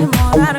more I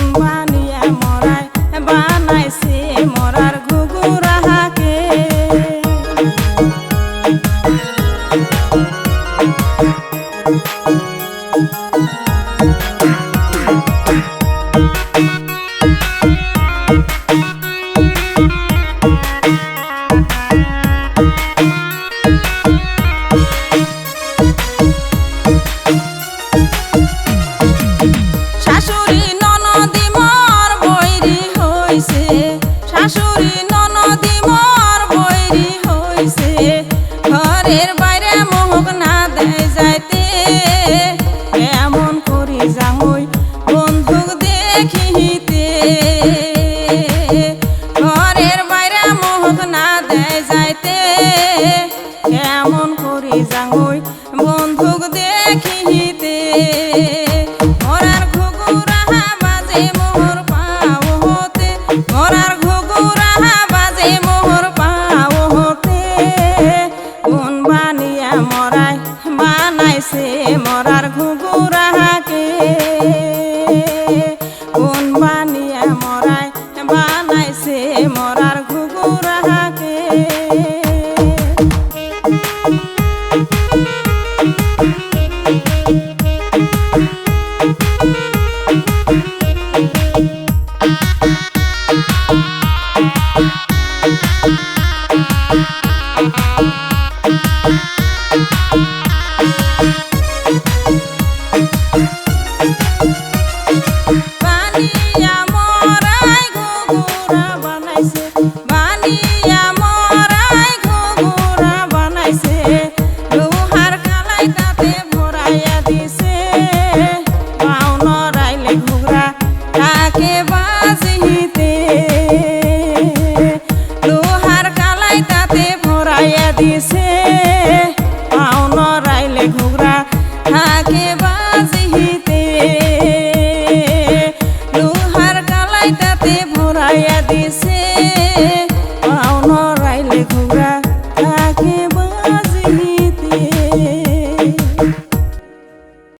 জুয়ানিয়ে মরায় বানাইছে মরার ঘুগুরাহাকে Thank শাশুড়ি Thank দিছে। পাও নরাইলে ঘুরা থাকে